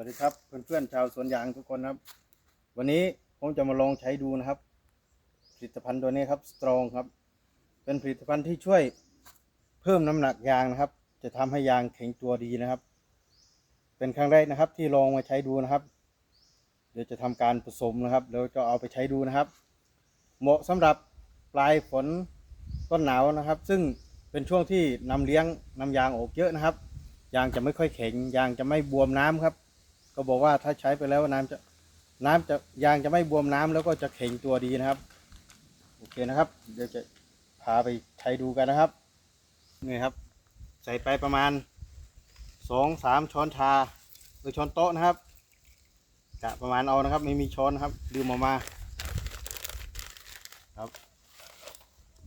วัสดีครับเพื่อนๆชาวสวนยางทุกคนครับ วันนี้ผมจะมาลองใช้ดูนะครับ ผลิตภัณฑ์ตัวนี้ครับสตรองครับ เป็นผลิตภัณฑ์ที่ช่วยเพิ่มน้ำหนักยางนะครับ จะทำให้ยางแข็งตัวดีนะครับ เป็นครั้งแรกนะครับ ที่ลองมาใช้ดูนะครับ เดี๋ยวจะทำการผสมนะครับแล้วจะเอาไปใช้ดูนะครับ เหมาะสำหรับปลายฝนต้นหนาวนะครับ ซึ่งเป็นช่วงที่นำเลี้ยงนำยางออกเยอะนะครับ ยางจะไม่ค่อยแข็งยางจะไม่บวมน้ำครับ ก็บอกว่าถ้าใช้ไปแล้วน้ำจะน้ำจะยางจะไม่บวมน้ำแล้วก็จะแข็งตัวดีนะครับ โอเคนะครับ เดี๋ยวจะพาไปใช้ดูกันนะครับนี่ครับ ใส่ไปประมาณสองสามช้อนชาหรือช้อนโต๊ะนะครับกะประมาณเอานะครับ ไม่มีช้อนนครับลืมออกมาครับ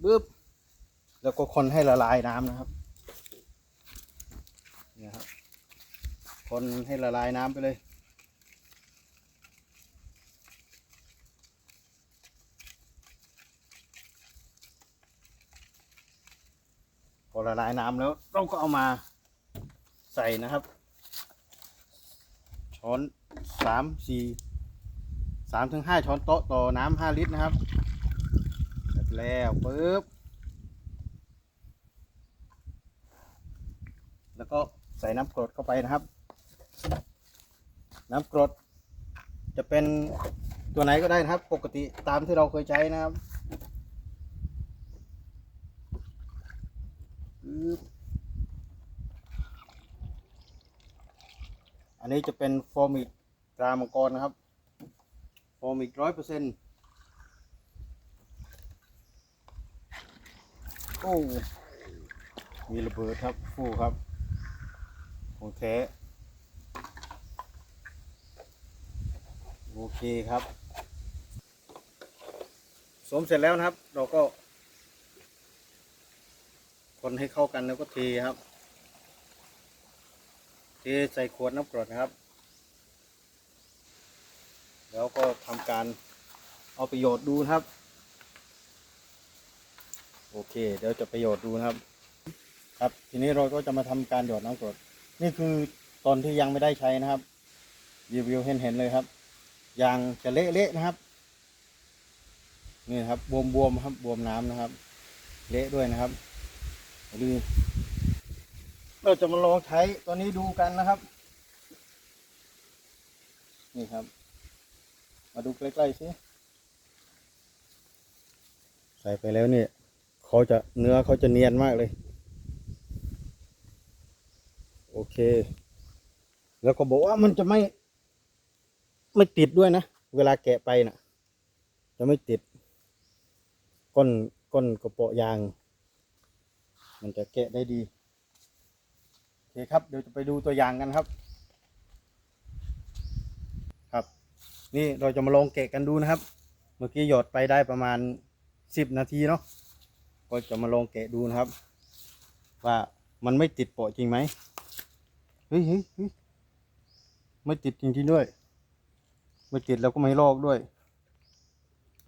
บึ๊บแล้วก็คนให้ละลายน้ำนะครับ เนี่ยครับ คนให้ละลายน้ำไปเลย พอละลายน้ำแล้วเราก็เอามาใส่นะครับ ช้อนสามสี่สามถึงห้าช้อนโต๊ะต่อน้ำห้าลิตรนะครับเสร็จแล้วปึ๊บแล้วก็ใส่น้ำกรดเข้าไปนะครับ น้ำกรด จะเป็นตัวไหนก็ได้นะครับ ปกติตามที่เราเคยใช้นะครับอันนี้จะเป็นโฟมิกตรามังกรนะครับโฟมิกร้อยเปอร์เซ็นต์โอ้มีระเบิดครับฟูครับ ของแท้ โอเคครับสมเสร็จแล้วนะครับ เราก็ คนให้เข้ากันแล้วก็เทครับ เทใส่ขวดน้ำกรดนะครับ แล้วก็ทำการเอาประโยชน์ดูครับ โอเค เดี๋ยวจะประโยชน์ดูนะครับ ครับทีนี้เราก็จะมาทำการหยอดน้ำกรด นี่คือตอนที่ยังไม่ได้ใช้นะครับรีวิวเห็นเห็นๆเลยครับ ยางจะเละๆนะครับ นี่นครับบวมๆครับบวมน้ำนะครับ เละด้วยนะครับดูเราจะมาลองใช้ตัวนี้ดูกันนะครับ นี่ครับ มาดูใกล้ๆสิใส่ไปแล้วเนี่ยเขาจะเนื้อเขาจะเนียนมากเลย โอเค แล้วก็บอกว่ามันจะไม่ ไม่ติดด้วยนะ เวลาแกะไปนะ่ะ จะไม่ติด ก้นก้นกระเปาะยาง มันจะแกะได้ดีโอเคครับ เดี๋ยวจะไปดูตัวอย่างกันครับ ครับ นี่เราจะมาลองแกะกันดูนะครับ เมื่อกี้หยอดไปได้ประมาณสิบนาทีเนาะก็จะมาลองแกะดูนะครับ ว่ามันไม่ติดเปะจริงไหมเฮ้ยเฮ้ยเฮ้ยไม่ติดจริงๆด้วย ไม่ติดแล้วก็ไม่ลอกด้วย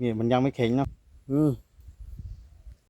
นี่มันยังไม่แข็งเนาะอืม